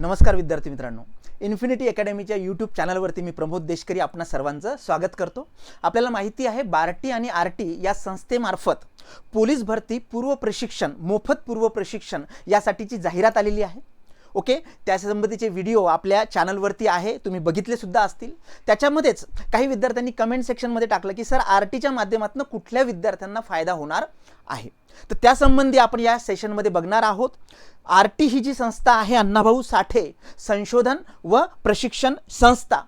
नमस्कार विद्यार्थी मित्रांनो. इन्फिनिटी अकॅडमीच्या यूट्यूब चॅनलवरती मी प्रमोद देशकरी आपणा सर्वांचं स्वागत करतो. आपल्याला माहिती आहे बार्टी आणि आर टी या संस्थेमार्फत पोलीस भरती पूर्व प्रशिक्षण मोफत पूर्व प्रशिक्षण यासाठीची जाहिरात आलेली आहे. ओके? त्यासंबंधीचे व्हिडिओ आपल्या चॅनलवरती आहे तुम्ही बघितले सुद्धा असतील. त्याच्यामध्येच काही विद्यार्थ्यांनी कमेंट सेक्शनमध्ये टाकलं की सर आर टीच्या माध्यमातून कुठल्या विद्यार्थ्यांना फायदा होणार आहे? तर त्यासंबंधी आपण या सेशनमध्ये बघणार आहोत. आर टी ही जी संस्था आहे अण्णाभाऊ साठे संशोधन व प्रशिक्षण संस्था.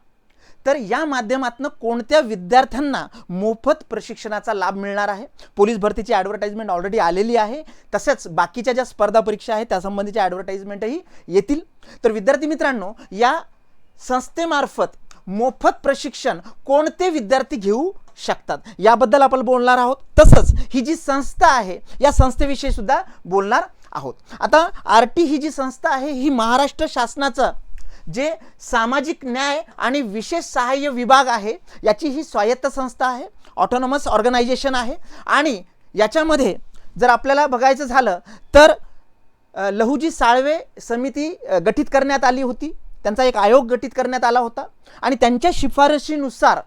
तर या माध्यमातून कोणत्या विद्यार्थ्यांना मोफत प्रशिक्षणाचा लाभ मिळणार आहे? पोलीस भरतीची ॲडव्हर्टाईजमेंट ऑलरेडी आलेली आहे. तसेच बाकीच्या ज्या स्पर्धा परीक्षा आहेत त्यासंबंधीच्या ॲडव्हर्टाईजमेंटही येतील. तर विद्यार्थी मित्रांनो या संस्थेमार्फत मोफत प्रशिक्षण कोणते विद्यार्थी घेऊ शकतात? याबद्दल आपण बोलणार आहोत. तसंच ही जी संस्था आहे या संस्थेविषयी सुद्धा बोलणार आहोत. आता आर टी ही जी संस्था आहे ही महाराष्ट्र शासनाचं जे सामाजिक न्याय आणि विशेष सहाय्य विभाग आहे याची ही स्वायत्त संस्था आहे ऑटोनॉमस ऑर्गनायझेशन आहे. आणि याच्यामध्ये जर आपल्याला बघायचं झालं तर लहूजी लहुजी साळवे समिती गठीत करण्यात आली होती. त्यांचा एक आयोग गठीत करण्यात आला होता. आणि त्यांच्या शिफारशीनुसार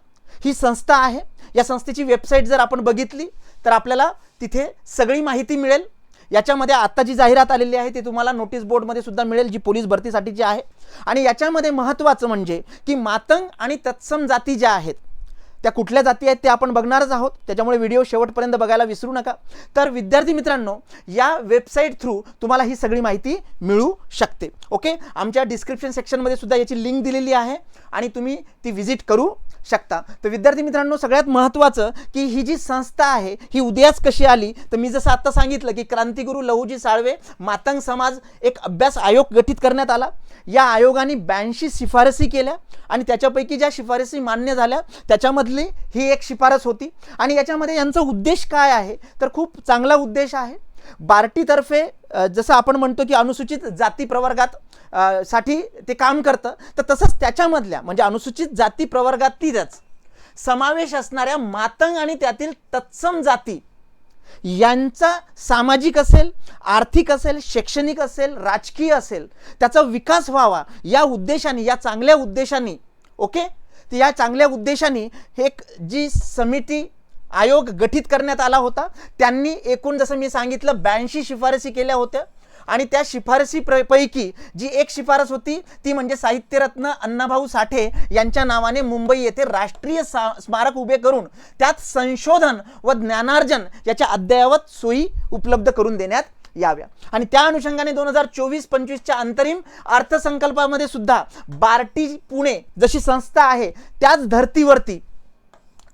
ही संस्था आहे. या संस्थेची वेबसाईट जर आपण बघितली तर आपल्याला तिथे सगळी माहिती मिळेल. याच्यामध्ये आत्ता जी जाहिरात आलेली आहे ती तुम्हाला नोटीस बोर्डमध्ये सुद्धा मिळेल जी पोलीस भरतीसाठीची आहे. आणि याच्यामध्ये महत्त्वाचं म्हणजे की मातंग आणि तत्सम जाती ज्या आहेत त्या कुठल्या जाती आहेत ते आपण बघणारच आहोत. त्याच्यामुळे व्हिडिओ शेवटपर्यंत बघायला विसरू नका. तर विद्यार्थी मित्रांनो या वेबसाईट थ्रू तुम्हाला ही सगळी माहिती मिळू शकते. ओके? आमच्या डिस्क्रिप्शन सेक्शनमध्ये सुद्धा याची लिंक दिलेली आहे आणि तुम्ही ती व्हिजिट करू शकता. तर विद्यार्थी मित्रांनो सगळ्यात महत्त्वाचं की ही जी संस्था आहे ही उद्याच कशी आली? तर मी जसं आत्ता सांगितलं की क्रांतिगुरू लहूजी साळवे मातंग समाज एक अभ्यास आयोग गठीत करण्यात आला. या आयोगाने ब्याऐंशी शिफारसी केल्या आणि त्याच्यापैकी ज्या शिफारसी मान्य झाल्या त्याच्यामधली ही एक शिफारस होती. आणि याच्यामध्ये यांचा उद्देश काय आहे? तर खूप चांगला उद्देश आहे. बार्टीतर्फे जसं आपण म्हणतो की अनुसूचित जाती प्रवर्गात साठी ते काम करतं तर तसंच त्याच्यामधल्या म्हणजे अनुसूचित जाती प्रवर्गातीलच समावेश असणाऱ्या मातंग आणि त्यातील तत्सम जाती यांचा सामाजिक असेल आर्थिक असेल शैक्षणिक असेल राजकीय असेल त्याचा विकास व्हावा या उद्देशाने या चांगल्या उद्देशाने ओके? तर या चांगल्या उद्देशाने एक जी समिती आयोग गठीत करण्यात आला होता त्यांनी एकूण जसं मी सांगितलं ब्याऐंशी शिफारसी केल्या होत्या. आणि त्या शिफारसी पैकी जी एक शिफारस होती ती म्हणजे साहित्यरत्न अण्णाभाऊ साठे यांच्या नावाने मुंबई येथे राष्ट्रीय स्मारक उभे करून त्यात संशोधन व ज्ञानार्जन याच्या अद्ययावत सोयी उपलब्ध करून देण्यात याव्या. आणि त्या अनुषंगाने दोन हजार चोवीस पंचवीसच्या अंतरिम अर्थसंकल्पामध्ये सुद्धा बार्टी पुणे जशी संस्था आहे त्याच धर्तीवरती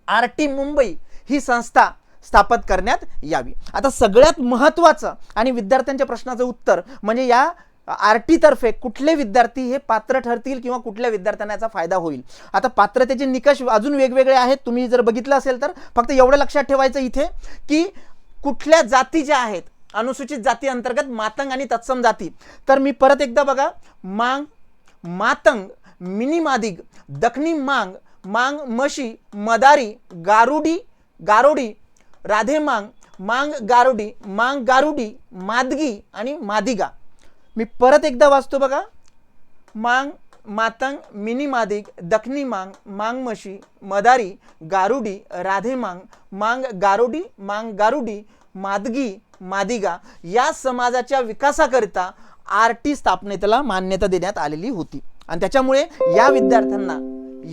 आर टी मुंबई ही संस्था स्थापित करण्यात यावी. आता सगळ्यात महत्त्वाचं आणि विद्यार्थ्यांच्या प्रश्नाचं उत्तर म्हणजे या आर तर्फे कुठले विद्यार्थी हे पात्र ठरतील किंवा कुठल्या विद्यार्थ्यांना याचा फायदा होईल? आता पात्रतेचे निकष अजून वेगवेगळे आहेत. तुम्ही जर बघितलं असेल तर फक्त एवढं लक्षात ठेवायचं इथे की कुठल्या जाती ज्या आहेत अनुसूचित जाती अंतर्गत मातंग आणि तत्सम जाती. तर मी परत एकदा बघा मांग मातंग मिनी मादिग दखनी मांग मांग मशी मदारी गारुडी गारोडी राधे मांग मांग गारुडी मांग गारुडी मादगी आणि मादिगा. मी परत एकदा वाचतो बघा मांग मातंग मिनी मादिग दखनी मांग मांग मशी मदारी गारुडी राधे मांग मांग गारुडी मांग गारुडी मादगी मादिगा या समाजाच्या विकासाकरिता आर टी स्थापनेला मान्यता देण्यात आलेली होती. आणि त्याच्यामुळे या विद्यार्थ्यांना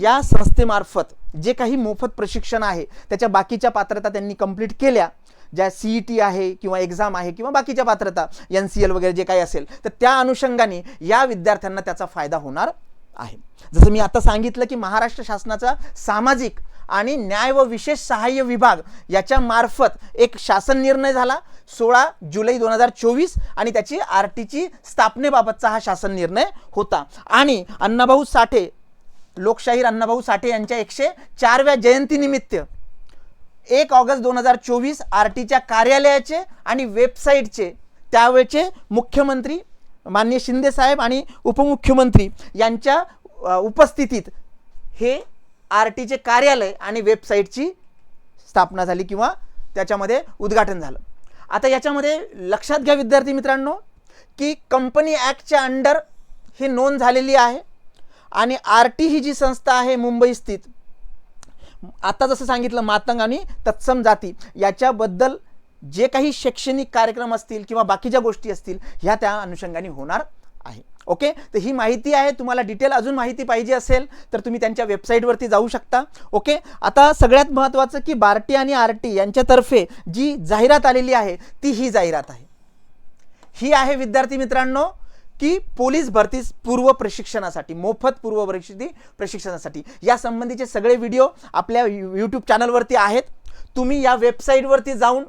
या संस्थेमार्फत जे काही मोफत प्रशिक्षण आहे त्याच्या बाकीच्या पात्रता त्यांनी कंप्लीट केल्या. ज्या सी ई टी आहे किंवा एक्झाम आहे किंवा बाकीच्या पात्रता एन सी एल वगैरे जे काही असेल तर त्या अनुषंगाने या विद्यार्थ्यांना त्याचा फायदा होणार आहे. जसं मी आता सांगितलं की महाराष्ट्र शासनाचा सामाजिक आणि न्याय व विशेष सहाय्य विभाग याच्या मार्फत एक शासन निर्णय झाला. सोळा जुलै दोन हजार चोवीस आणि त्याची आर टीची स्थापनेबाबतचा हा शासन निर्णय होता. आणि अण्णाभाऊ साठे लोकशाहीर अण्णाभाऊ साठे यांच्या एकशे चारव्या जयंतीनिमित्त एक ऑगस्ट दोन हजार चोवीस आर टीच्या कार्यालयाचे आणि वेबसाईटचे त्यावेळचे मुख्यमंत्री माननीय शिंदे साहेब आणि उपमुख्यमंत्री यांच्या उपस्थितीत हे आर टीचे कार्यालय आणि वेबसाईटची स्थापना झाली किंवा त्याच्यामध्ये उद्घाटन झालं. आता याच्यामध्ये लक्षात घ्या विद्यार्थी मित्रांनो की कंपनी ॲक्टच्या अंडर ही नोंद झालेली आहे आणि आर टी ही जी संस्था आहे मुंबई स्थित आता जसं सांगितलं मातंग आणि तत्सम जाती याच्याबद्दल जे काही शैक्षणिक कार्यक्रम असतील किंवा बाकीच्या गोष्टी असतील ह्या त्या अनुषंगाने होणार आहे. ओके तर ही माहिती आहे. तुम्हाला डिटेल अजून माहिती पाहिजे असेल तर तुम्ही त्यांच्या वेबसाईटवरती जाऊ शकता. ओके आता सगळ्यात महत्त्वाचं की बार्टी आणि आर टी यांच्यातर्फे जी जाहिरात आलेली आहे ती ही जाहिरात आहे. ही आहे विद्यार्थी मित्रांनो की पोलीस भरती पूर्व प्रशिक्षणासाठी मोफत पूर्व परिस्थिती प्रशिक्षणासाठी. या संबंधीचे सगळे व्हिडिओ आपल्या यूट्यूब चॅनलवरती आहेत. तुम्ही या वेबसाईटवरती जाऊन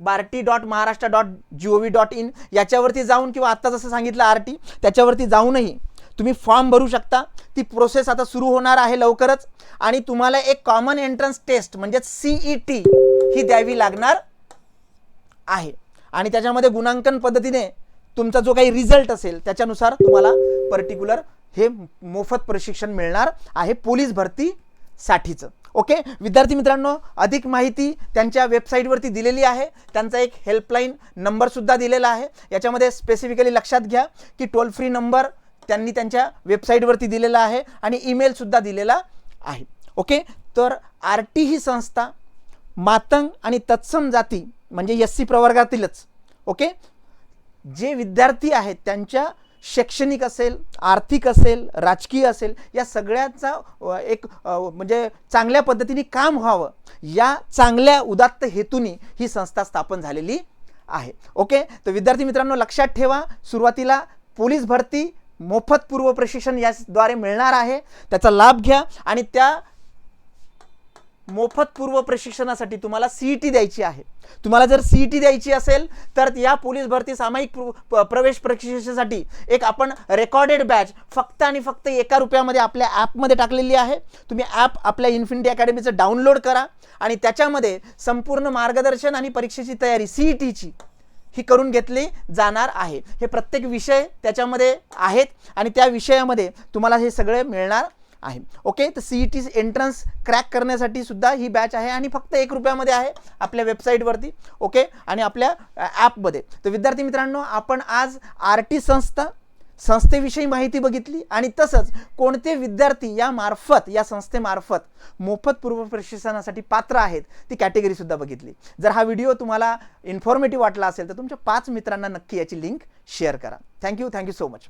Barti dot Maharashtra dot G O V dot in याच्यावरती जाऊन किंवा आत्ता जसं सांगितलं आर टी त्याच्यावरती जाऊनही तुम्ही फॉर्म भरू शकता. ती प्रोसेस आता सुरू होणार आहे लवकरच आणि तुम्हाला एक कॉमन एंट्रन्स टेस्ट म्हणजेच सीई टी ही द्यावी लागणार आहे. आणि त्याच्यामध्ये गुणांकन पद्धतीने तुमचा जो काही रिझल्ट असेल त्याच्यानुसार तुम्हाला पर्टिक्युलर हे मोफत प्रशिक्षण मिळणार आहे पोलीस भरतीसाठीचं. ओके? विद्यार्थी मित्रांनो अधिक माहिती त्यांच्या वेबसाईटवरती दिलेली आहे. त्यांचा एक हेल्पलाईन नंबरसुद्धा दिलेला आहे. याच्यामध्ये स्पेसिफिकली लक्षात घ्या की टोल फ्री नंबर त्यांनी त्यांच्या वेबसाईटवरती दिलेला आहे आणि ईमेलसुद्धा दिलेला आहे. ओके? तर आर टी ही संस्था मातंग आणि तत्सम जाती म्हणजे एस सी प्रवर्गातीलच. ओके? जे विद्यार्थी आहेत त्यांच्या शैक्षणिक असेल आर्थिक असेल राजकीय असेल या सगळ्याचा एक म्हणजे चांगल्या पद्धतीने काम व्हावं या चांगल्या उदात्त हेतूने ही संस्था स्थापन झालेली आहे. ओके? तर विद्यार्थी मित्रांनो लक्षात ठेवा सुरुवातीला पोलीस भरती मोफत पूर्व प्रशिक्षण याद्वारे मिळणार आहे. त्याचा लाभ घ्या आणि त्या मोफत पूर्व प्रशिक्षणासाठी तुम्हाला सीईटी द्यायची आहे. तुम्हाला जर सीईटी द्यायची असेल तर या पोलीस भरती सामायिक प्र- प्रवेश प्रशिक्षणासाठी एक आपण रेकॉर्डेड बॅच फक्त आणि फक्त एका रुपयामध्ये आपल्या ॲपमध्ये टाकलेली आहे. तुम्ही ॲप आपल्या इन्फिनिटी अकॅडमीचं डाउनलोड करा आणि त्याच्यामध्ये संपूर्ण मार्गदर्शन आणि परीक्षेची तयारी सीईटीची ही करून घेतली जाणार आहे. हे प्रत्येक विषय त्याच्यामध्ये आहेत आणि त्या विषयामध्ये तुम्हाला हे सगळे मिळणार आहे. ओके तर C E T entrance crack करण्यासाठी सुद्धा ही बॅच आहे आणि फक्त एक रुपयामध्ये आहे आपल्या वेबसाईटवरती ओके आणि आपल्या ॲपमध्ये तर विद्यार्थी मित्रांनो आपण आज आर टी संस्था संस्थेविषयी माहिती बघितली आणि तसंच कोणते विद्यार्थी या मार्फत या संस्थेमार्फत मोफत पूर्व प्रशिक्षणासाठी पात्र आहेत ती कॅटेगरीसुद्धा बघितली. जर हा व्हिडिओ तुम्हाला इन्फॉर्मेटिव्ह वाटला असेल तर तुमच्या पाच मित्रांना नक्की याची लिंक शेअर करा. Thank you thank you so much